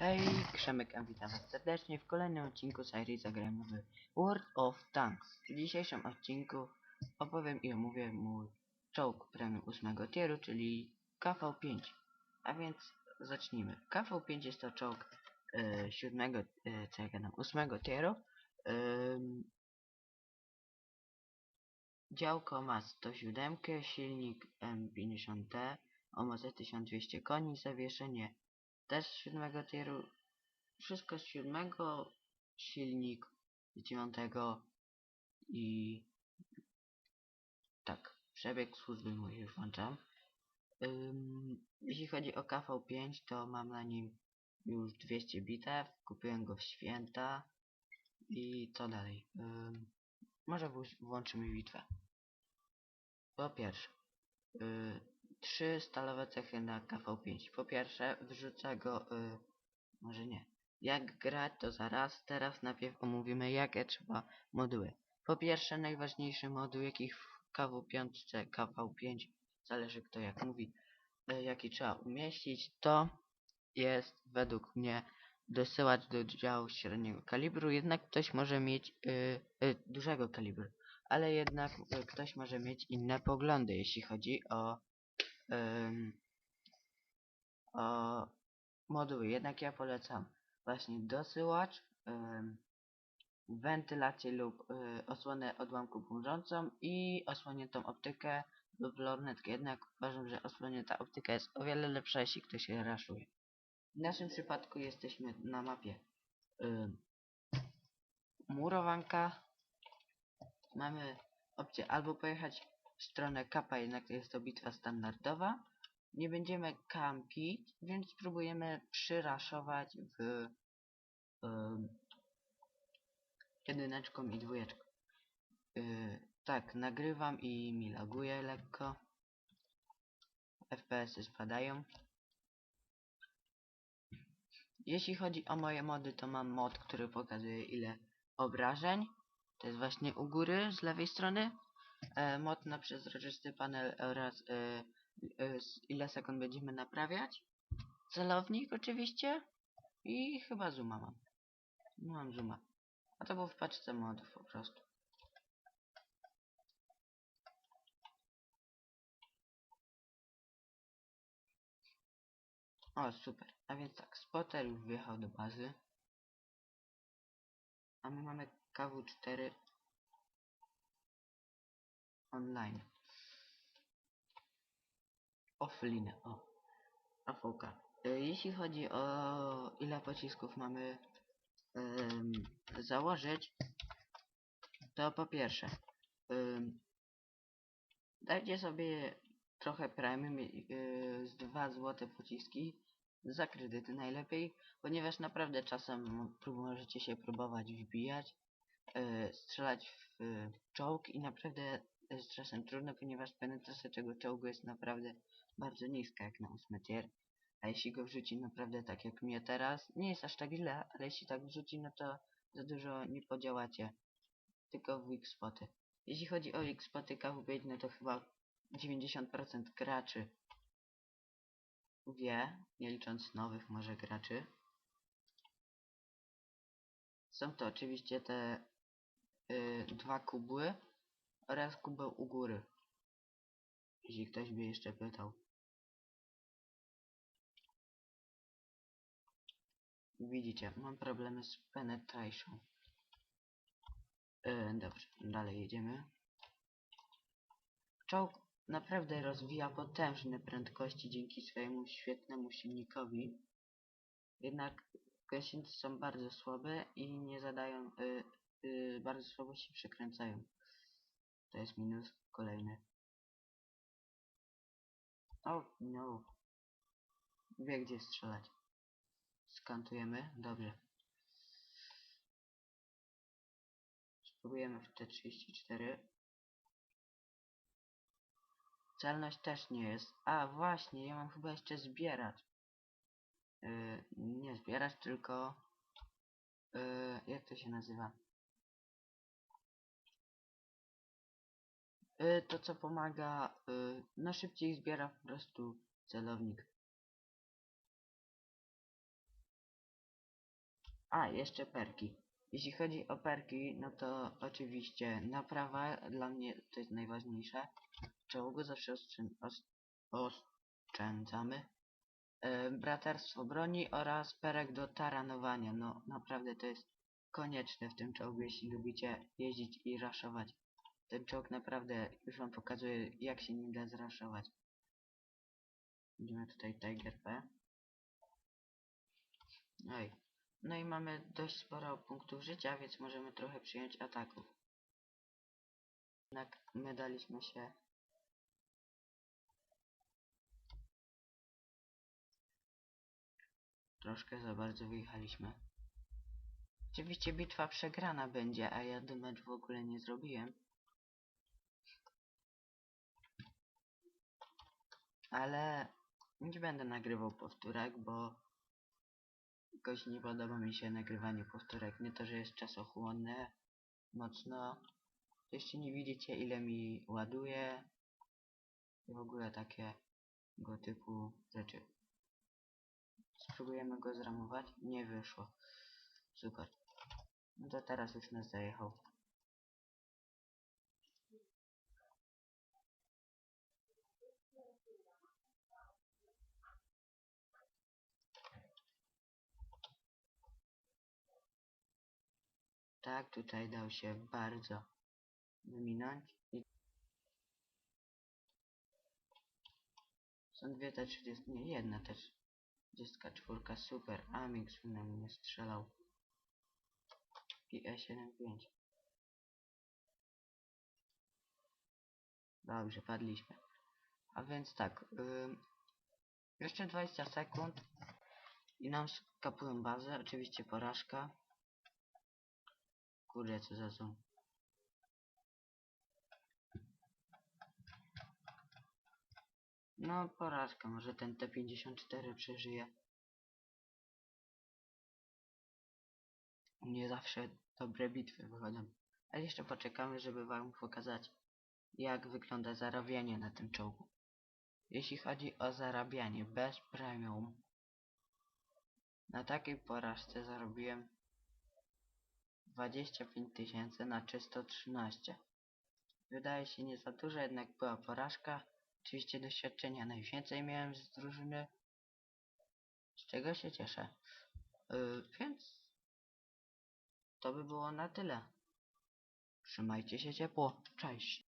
Hej, Krzemek, witam was serdecznie w kolejnym odcinku serii zagrajmy w World of Tanks. W dzisiejszym odcinku opowiem i omówię mój czołg premium 8 tieru, czyli KV-5. A więc zacznijmy. KV-5 jest to czołg e, 7, e, co ja gadam, 8 tieru. Ym, działko ma 107, silnik M50D o mocy 1200 koni, zawieszenie też z siódmego tieru. Wszystko z siódmego, silnik z dziewiątego i tak, przebieg służby mój już włączam. Ym, jeśli chodzi o KV5, to mam na nim już 200 bitew, kupiłem go w święta i co dalej? Ym, może włączymy bitwę. Po pierwsze, y, trzy stalowe cechy na KV5. Po pierwsze, wrzucę go, y, może nie. Jak grać, to zaraz. Teraz najpierw omówimy, jakie trzeba moduły. Po pierwsze, najważniejszy moduł, jaki w KW5, KV5, zależy kto jak mówi, y, jaki trzeba umieścić, to jest według mnie dosyłać do działu średniego kalibru, jednak ktoś może mieć y, y, dużego kalibru, ale jednak y, ktoś może mieć inne poglądy, jeśli chodzi o o moduły. Jednak ja polecam właśnie dosyłacz, wentylację lub y, osłonę odłamku burzącą i osłoniętą optykę lub lornetkę. Jednak uważam, że osłonięta optyka jest o wiele lepsza, jeśli ktoś się raszuje. W naszym przypadku jesteśmy na mapie murowanka. Mamy opcję albo pojechać stronę kapa, jednak jest to bitwa standardowa. Nie będziemy kampić, więc spróbujemy przyraszować w ym, jedyneczką i dwójeczką. Yy, tak, nagrywam i mi laguje lekko. FPS-y spadają. Jeśli chodzi o moje mody, to mam mod, który pokazuje ile obrażeń. To jest właśnie u góry, z lewej strony. E, mod na przezroczysty panel oraz e, e, z ile sekund będziemy naprawiać. Celownik oczywiście. I chyba zooma mam. Mam zooma. A to był w paczce modów po prostu. O, super. A więc tak, spotter już wjechał do bazy. A my mamy KW4 online. Offline, o. AVK. Y, Jeśli chodzi o ile pocisków mamy założyć, to po pierwsze dajcie sobie trochę premium yy, z 2 złote pociski za kredyty najlepiej, ponieważ naprawdę czasem możecie się próbować wbijać, yy, strzelać w czołg i naprawdę jest czasem trudno, ponieważ penetracja tego czołgu jest naprawdę bardzo niska jak na 8 tier. A jeśli go wrzuci naprawdę tak jak mnie teraz, nie jest aż tak źle, ale jeśli tak wrzuci, no to za dużo nie podziałacie. Tylko w weak spoty. Jeśli chodzi o weak spoty KW5, no to chyba 90% graczy wie, nie licząc nowych może graczy. Są to oczywiście te y, dwa kubły oraz kubeł u góry. Jeśli ktoś by jeszcze pytał. Widzicie, mam problemy z penetration. Yy, dobrze, dalej jedziemy. Czołg naprawdę rozwija potężne prędkości dzięki swojemu świetnemu silnikowi. Jednak gąsienice są bardzo słabe i nie zadają, yy, yy, bardzo słabo się przekręcają. To jest minus kolejny. O, no. Wie gdzie strzelać. Skantujemy, dobrze. Spróbujemy w T34. Celność też nie jest. A właśnie, ja mam chyba jeszcze zbierać. Yy, nie zbierać, tylko... Yy, jak to się nazywa? To co pomaga... Yy, no szybciej zbiera po prostu celownik. A, jeszcze perki. Jeśli chodzi o perki, no to oczywiście naprawa dla mnie to jest najważniejsze. Czołgu zawsze oszczę- os- oszczędzamy. E, braterstwo broni oraz perek do taranowania. No naprawdę to jest konieczne w tym czołgu, jeśli lubicie jeździć i raszować. Ten czołg naprawdę już wam pokazuje jak się nim da zraszować. Będziemy tutaj Tiger P. Oj. No i mamy dość sporo punktów życia, więc możemy trochę przyjąć ataków. Jednak my daliśmy się troszkę za bardzo wyjechaliśmy. Oczywiście bitwa przegrana będzie, a ja mecz w ogóle nie zrobiłem. Ale nie będę nagrywał powtórek, bo jakoś nie podoba mi się nagrywanie powtórek. Nie to, że jest czasochłonne mocno. Jeszcze nie widzicie ile mi ładuje. I w ogóle takie go typu rzeczy. Spróbujemy go zramować. Nie wyszło. Super. No to teraz już nas zajechał. Tak, tutaj dał się bardzo wyminąć. I są dwie te 30, nie jedna też. 34 super, Amix na mnie strzelał. I E E75. Dobrze, padliśmy. A więc tak, ym, jeszcze 20 sekund i nam skapują bazę, oczywiście porażka. Kurde, co za zoom. No, porażka, może ten T54 przeżyje. Nie zawsze dobre bitwy wychodzą. Ale jeszcze poczekamy, żeby wam pokazać, jak wygląda zarabianie na tym czołgu. Jeśli chodzi o zarabianie bez premium, na takiej porażce zarobiłem 25 tysięcy na 313. Wydaje się nie za dużo, jednak była porażka. Oczywiście doświadczenia najwięcej miałem z drużyny, z czego się cieszę. Yy, więc to by było na tyle. Trzymajcie się ciepło. Cześć.